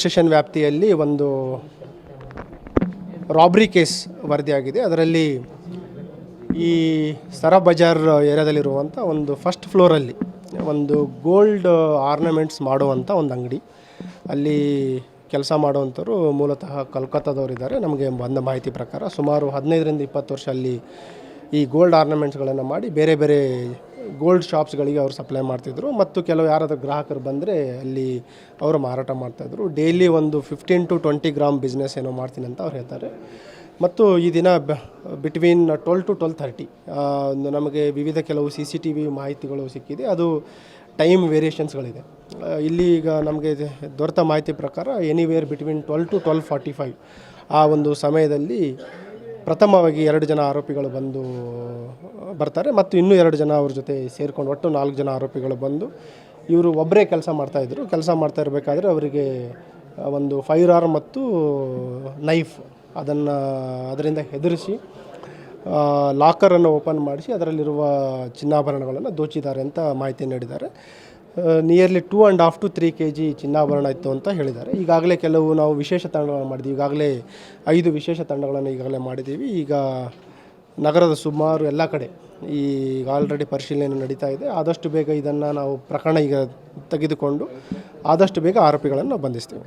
Station ವ್ಯಾಪ್ತಿಯಲ್ಲಿ ಒಂದು Rabri case ವರದಿಯಾಗಿದೆ. ಅದರಲ್ಲಿ ಈ ಸರ ಬಜಾರ್ ಏರಿಯಾದಲ್ಲಿರುವಂಥ ಒಂದು ಫಸ್ಟ್ ಫ್ಲೋರಲ್ಲಿ ಒಂದು ಗೋಲ್ಡ್ ಆರ್ನಮೆಂಟ್ಸ್ ಮಾಡುವಂಥ ಒಂದು ಅಂಗಡಿ. ಅಲ್ಲಿ ಕೆಲಸ ಮಾಡುವಂಥವ್ರು ಮೂಲತಃ ಕಲ್ಕತ್ತಾದವರಿದ್ದಾರೆ. ನಮಗೆ ಬಂದ ಮಾಹಿತಿ ಪ್ರಕಾರ ಸುಮಾರು ಹದಿನೈದರಿಂದ ಇಪ್ಪತ್ತು ವರ್ಷ ಅಲ್ಲಿ ಈ ಗೋಲ್ಡ್ ಆರ್ನಮೆಂಟ್ಸ್ಗಳನ್ನು ಮಾಡಿ ಬೇರೆ ಬೇರೆ ಗೋಲ್ಡ್ ಶಾಪ್ಸ್ಗಳಿಗೆ ಅವರು ಸಪ್ಲೈ ಮಾಡ್ತಿದ್ರು ಮತ್ತು ಕೆಲವು ಯಾರಾದರೂ ಗ್ರಾಹಕರು ಬಂದರೆ ಅಲ್ಲಿ ಅವರು ಮಾರಾಟ ಮಾಡ್ತಾಯಿದ್ರು. ಡೈಲಿ ಒಂದು fifteen to twenty gram business ಏನೋ ಮಾಡ್ತೀನಿ ಅಂತ ಅವ್ರು ಹೇಳ್ತಾರೆ. ಮತ್ತು ಈ ದಿನ between twelve to twelve thirty ಒಂದು ನಮಗೆ ವಿವಿಧ ಕೆಲವು ಸಿ ಸಿ ಟಿ ವಿ ಮಾಹಿತಿಗಳು ಸಿಕ್ಕಿದೆ. ಅದು ಟೈಮ್ ವೇರಿಯೇಷನ್ಸ್ಗಳಿದೆ ಇಲ್ಲಿ ಈಗ ನಮಗೆ ದೊರೆತ ಮಾಹಿತಿ ಪ್ರಕಾರ anywhere between twelve to twelve forty five ಆ ಒಂದು ಸಮಯದಲ್ಲಿ ಪ್ರಥಮವಾಗಿ ಎರಡು ಜನ ಆರೋಪಿಗಳು ಬಂದು ಬರ್ತಾರೆ ಮತ್ತು ಇನ್ನೂ ಎರಡು ಜನ ಅವ್ರ ಜೊತೆ ಸೇರಿಕೊಂಡು ಒಟ್ಟು ನಾಲ್ಕು ಜನ ಆರೋಪಿಗಳು ಬಂದು ಇವರು ಒಬ್ಬರೇ ಕೆಲಸ ಮಾಡ್ತಾಯಿದ್ರು ಕೆಲಸ ಮಾಡ್ತಾ ಇರಬೇಕಾದ್ರೆ ಅವರಿಗೆ ಒಂದು ಫೈರ್ ಆರ್ ಮತ್ತು ನೈಫ್ ಅದನ್ನು, ಅದರಿಂದ ಹೆದರಿಸಿ ಲಾಕರನ್ನು ಓಪನ್ ಮಾಡಿಸಿ ಅದರಲ್ಲಿರುವ ಚಿನ್ನಾಭರಣಗಳನ್ನು ದೋಚಿದ್ದಾರೆ ಅಂತ ಮಾಹಿತಿ ನೀಡಿದ್ದಾರೆ. Nearly two and half to three K G ಚಿನ್ನಾಭರಣ ಇತ್ತು ಅಂತ ಹೇಳಿದ್ದಾರೆ. ಈಗಾಗಲೇ ಕೆಲವು ನಾವು ವಿಶೇಷ ತಂಡಗಳನ್ನು ಮಾಡಿದ್ದೀವಿ. ಈಗಾಗಲೇ ಐದು ವಿಶೇಷ ತಂಡಗಳನ್ನು ಈಗಾಗಲೇ ಮಾಡಿದ್ದೀವಿ. ಈಗ ನಗರದ ಸುಮಾರು ಎಲ್ಲ ಕಡೆ ಈಗ ಆಲ್ರೆಡಿ ಪರಿಶೀಲನೆ ನಡೀತಾ ಇದೆ. ಆದಷ್ಟು ಬೇಗ ಇದನ್ನು ನಾವು ಪ್ರಕರಣ ಈಗ ತೆಗೆದುಕೊಂಡು ಆದಷ್ಟು ಬೇಗ ಆರೋಪಿಗಳನ್ನು ನಾವು ಬಂಧಿಸ್ತೀವಿ.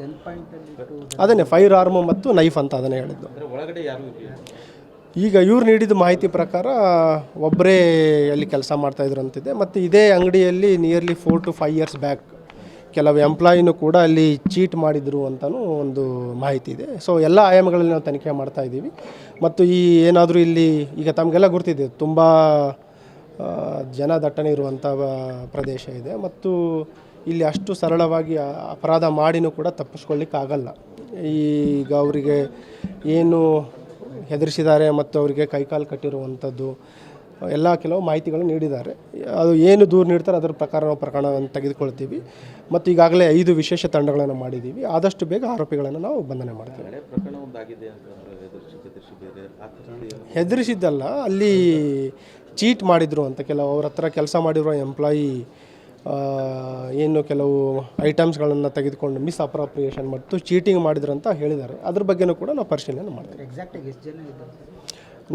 ಅದನ್ನೇ ಫೈರ್ ಆರ್ಮ್ ಮತ್ತು ನೈಫ್ ಅಂತ ಅದನ್ನೇ ಹೇಳಿದ್ದು. ಈಗ ಇವ್ರು ನೀಡಿದ ಮಾಹಿತಿ ಪ್ರಕಾರ ಒಬ್ಬರೇ ಅಲ್ಲಿ ಕೆಲಸ ಮಾಡ್ತಾಯಿದ್ರು ಅಂತಿದೆ. ಮತ್ತು ಇದೇ ಅಂಗಡಿಯಲ್ಲಿ nearly four to five years back ಕೆಲವು ಎಂಪ್ಲಾಯಿನೂ ಕೂಡ ಅಲ್ಲಿ ಚೀಟ್ ಮಾಡಿದರು ಅಂತಲೂ ಒಂದು ಮಾಹಿತಿ ಇದೆ. ಸೊ ಎಲ್ಲ ಆಯಾಮಗಳಲ್ಲಿ ನಾವು ತನಿಖೆ ಮಾಡ್ತಾ ಇದ್ದೀವಿ. ಮತ್ತು ಈ ಏನಾದರೂ ಇಲ್ಲಿ ಈಗ ತಮಗೆಲ್ಲ ಗೊತ್ತಿದೆ, ತುಂಬ ಜನ ದಟ್ಟಣೆ ಇರುವಂಥ ಪ್ರದೇಶ ಇದೆ. ಮತ್ತು ಇಲ್ಲಿ ಅಷ್ಟು ಸರಳವಾಗಿ ಅಪರಾಧ ಮಾಡಿನೂ ಕೂಡ ತಪ್ಪಿಸ್ಕೊಳ್ಳಿಕ್ಕಾಗಲ್ಲ. ಈಗ ಅವರಿಗೆ ಏನು ಹೆದರಿಸಿದ್ದಾರೆ ಮತ್ತು ಅವರಿಗೆ ಕೈಕಾಲು ಕಟ್ಟಿರುವಂಥದ್ದು ಎಲ್ಲ ಕೆಲವು ಮಾಹಿತಿಗಳನ್ನು ನೀಡಿದ್ದಾರೆ. ಅದು ಏನು ದೂರು ನೀಡ್ತಾರೆ ಅದರ ಪ್ರಕಾರ ನಾವು ಪ್ರಕರಣವನ್ನು ತೆಗೆದುಕೊಳ್ತೀವಿ. ಮತ್ತು ಈಗಾಗಲೇ ಐದು ವಿಶೇಷ ತಂಡಗಳನ್ನು ಮಾಡಿದ್ದೀವಿ. ಆದಷ್ಟು ಬೇಗ ಆರೋಪಿಗಳನ್ನು ನಾವು ಬಂಧನೆ ಮಾಡ್ತೀವಿ. ಹೆದರಿಸಿದ್ದಲ್ಲ ಅಲ್ಲಿ ಚೀಟ್ ಮಾಡಿದರು ಅಂತ ಕೆಲವು ಅವ್ರ ಹತ್ರ ಕೆಲಸ ಮಾಡಿರೋ ಎಂಪ್ಲಾಯಿ ಏನು ಕೆಲವು ಐಟಮ್ಸ್ಗಳನ್ನು ತೆಗೆದುಕೊಂಡು ಮಿಸ್ ಅಪ್ರಾಪ್ರಿಯೇಷನ್ ಮತ್ತು ಚೀಟಿಂಗ್ ಮಾಡಿದ್ರು ಅಂತ ಹೇಳಿದ್ದಾರೆ. ಅದ್ರ ಬಗ್ಗೆನೂ ಕೂಡ ನಾವು ಪರಿಶೀಲನೆ ಮಾಡ್ತೀವಿ. ಎಕ್ಸಾಕ್ಟಾಗಿ ಎಷ್ಟು ಜನ ಇದ್ದಾರೆ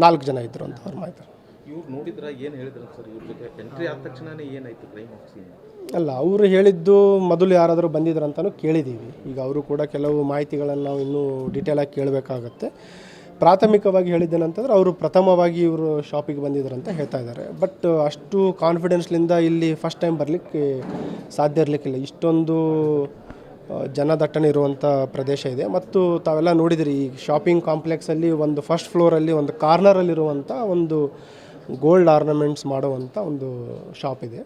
ನಾಲ್ಕು ಜನ ಇದ್ದರು ಅಂತ ಅವ್ರು ಮಾಹಿತಿ. ಇವ್ರು ನೋಡಿದ್ರ ಏನು ಹೇಳಿದ್ರು ಸರ್? ಇವ್ರ ಜೊತೆ ಎಂಟ್ರಿ ಆದ ತಕ್ಷಣನೇ ಏನಾಯ್ತು ಕ್ರೈಮ್ ಆಫೀಸಿಂದ ಅಲ್ಲ ಅವರು ಹೇಳಿದ್ದು ಮೊದಲು ಯಾರಾದರೂ ಬಂದಿದ್ರು ಅಂತಲೂ ಕೇಳಿದ್ದೀವಿ ಈಗ ಅವರು ಕೂಡ ಕೆಲವು ಮಾಹಿತಿಗಳನ್ನು ನಾವು ಇನ್ನೂ ಡೀಟೇಲಾಗಿ ಕೇಳಬೇಕಾಗತ್ತೆ. ಪ್ರಾಥಮಿಕವಾಗಿ ಹೇಳಿದ್ದೇನಂತಂದ್ರೆ ಅವರು ಪ್ರಥಮವಾಗಿ ಇವರು ಶಾಪಿಗೆ ಬಂದಿದ್ರು ಅಂತ ಹೇಳ್ತಾ ಇದ್ದಾರೆ. ಬಟ್ ಅಷ್ಟು ಕಾನ್ಫಿಡೆನ್ಸ್ಲಿಂದ ಇಲ್ಲಿ ಫಸ್ಟ್ ಟೈಮ್ ಬರಲಿಕ್ಕೆ ಸಾಧ್ಯ ಇರಲಿಕ್ಕಿಲ್ಲ. ಇಷ್ಟೊಂದು ಜನದಟ್ಟಣೆ ಇರುವಂಥ ಪ್ರದೇಶ ಇದೆ. ಮತ್ತು ತಾವೆಲ್ಲ ನೋಡಿದಿರಿ, ಈ ಶಾಪಿಂಗ್ ಕಾಂಪ್ಲೆಕ್ಸಲ್ಲಿ ಒಂದು ಫಸ್ಟ್ ಫ್ಲೋರಲ್ಲಿ, ಒಂದು ಕಾರ್ನರಲ್ಲಿರುವಂಥ ಒಂದು ಗೋಲ್ಡ್ ಆರ್ನಮೆಂಟ್ಸ್ ಮಾಡುವಂಥ ಒಂದು ಶಾಪ್ ಇದೆ.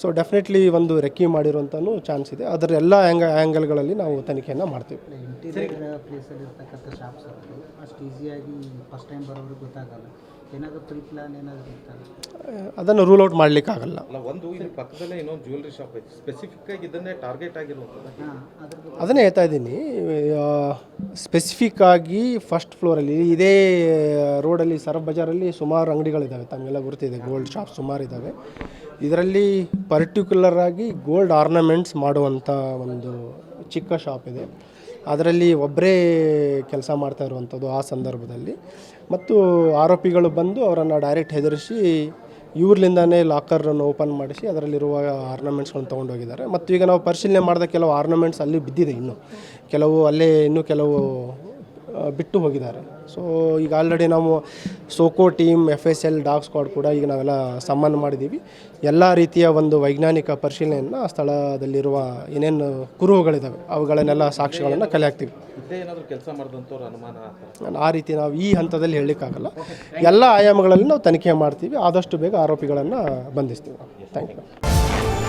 ಸೊ ಡೆಫಿನೆಟ್ಲಿ ಒಂದು ರೆಕ್ಕಿ ಮಾಡಿರುವಂಥನೂ ಚಾನ್ಸ್ ಇದೆ. ಅದರ ಎಲ್ಲ ಆ್ಯಂಗ ಆ್ಯಂಗಲ್ಗಳಲ್ಲಿ ನಾವು ತನಿಖೆಯನ್ನು ಮಾಡ್ತೀವಿ. ಇಂಟೀರಿಯರ್ ಪ್ಲೇಸಲ್ಲಿ ಇರ್ತಕ್ಕಂಥ ಶಾಪ್ಸ್ ಅಷ್ಟು ಈಸಿಯಾಗಿ ಫಸ್ಟ್ ಟೈಮ್ ಬರೋರಿಗೆ ಗೊತ್ತಾಗಲ್ಲ. ಏನಾದರೂ ಪ್ರೀ ಪ್ಲಾನ್ ಏನಾದರೂ ಅದನ್ನು ರೂಲ್ ಔಟ್ ಮಾಡಲಿಕ್ಕಾಗಲ್ಲ. ಅಲ್ಲ ಒಂದು ಇಲ್ಲಿ ಪಕ್ಕದಲ್ಲೇ ಇನ್ನೊಂದು ಜ್ಯುವೆಲ್ರಿ ಶಾಪ್ ಐತೆ. ಸ್ಪೆಸಿಫಿಕ್ ಆಗಿ ಇದನ್ನೇ ಟಾರ್ಗೆಟ್ ಆಗಿರುವಂಥದ್ದು. ಅದನ್ನೇ ಹೇಳ್ತಾ ಇದ್ದೀನಿ. ಸ್ಪೆಸಿಫಿಕ್ ಆಗಿ ಫಸ್ಟ್ ಫ್ಲೋರಲ್ಲಿ ಇದೇ ರೋಡಲ್ಲಿ ಸರಬ್ ಬಜಾರಲ್ಲಿ ಸುಮಾರು ಅಂಗಡಿಗಳಿದ್ದಾವೆ ತಮಗೆಲ್ಲ ಗುರುತಿದೆ ಗೋಲ್ಡ್ ಶಾಪ್ ಸುಮಾರು ಇದ್ದಾವೆ ಇದರಲ್ಲಿ ಪರ್ಟಿಕ್ಯುಲರ್ ಆಗಿ ಗೋಲ್ಡ್ ಆರ್ನಮೆಂಟ್ಸ್ ಮಾಡುವಂಥ ಒಂದು ಚಿಕ್ಕ ಶಾಪ್ ಇದೆ. ಅದರಲ್ಲಿ ಒಬ್ಬರೇ ಕೆಲಸ ಮಾಡ್ತಾ ಇರುವಂಥದ್ದು ಆ ಸಂದರ್ಭದಲ್ಲಿ. ಮತ್ತು ಆರೋಪಿಗಳು ಬಂದು ಅವರನ್ನು ಡೈರೆಕ್ಟ್ ಹೆದರಿಸಿ ಇವ್ರಲಿಂದನೇ ಲಾಕರನ್ನು ಓಪನ್ ಮಾಡಿಸಿ ಅದರಲ್ಲಿರುವ ಆರ್ನಮೆಂಟ್ಸ್ಗಳನ್ನು ತೊಗೊಂಡೋಗಿದ್ದಾರೆ. ಮತ್ತು ಈಗ ನಾವು ಪರಿಶೀಲನೆ ಮಾಡಿದ ಕೆಲವು ಆರ್ನಮೆಂಟ್ಸ್ ಅಲ್ಲಿ ಬಿದ್ದಿದೆ ಇನ್ನು. ಕೆಲವು ಅಲ್ಲೇ ಇನ್ನೂ ಕೆಲವು ಬಿಟ್ಟು ಹೋಗಿದ್ದಾರೆ. ಸೊ ಈಗ ಆಲ್ರೆಡಿ ನಾವು SOCO team F S L dog squad ಕೂಡ ಈಗ ನಾವೆಲ್ಲ ಸಮ್ಮಾನ ಮಾಡಿದ್ದೀವಿ. ಎಲ್ಲ ರೀತಿಯ ಒಂದು ವೈಜ್ಞಾನಿಕ ಪರಿಶೀಲನೆಯನ್ನು ಆ ಸ್ಥಳದಲ್ಲಿರುವ ಏನೇನು ಕುರುಹುಗಳಿದ್ದಾವೆ ಅವುಗಳನ್ನೆಲ್ಲ ಸಾಕ್ಷ್ಯಗಳನ್ನು ಕಲೆ ಹಾಕ್ತೀವಿ ನಾನು ಆ ರೀತಿ ನಾವು ಈ ಹಂತದಲ್ಲಿ ಹೇಳಲಿಕ್ಕಾಗಲ್ಲ. ಎಲ್ಲ ಆಯಾಮಗಳಲ್ಲಿ ನಾವು ತನಿಖೆ ಮಾಡ್ತೀವಿ ಆದಷ್ಟು ಬೇಗ ಆರೋಪಿಗಳನ್ನು ಬಂಧಿಸ್ತೀವಿ. Thank you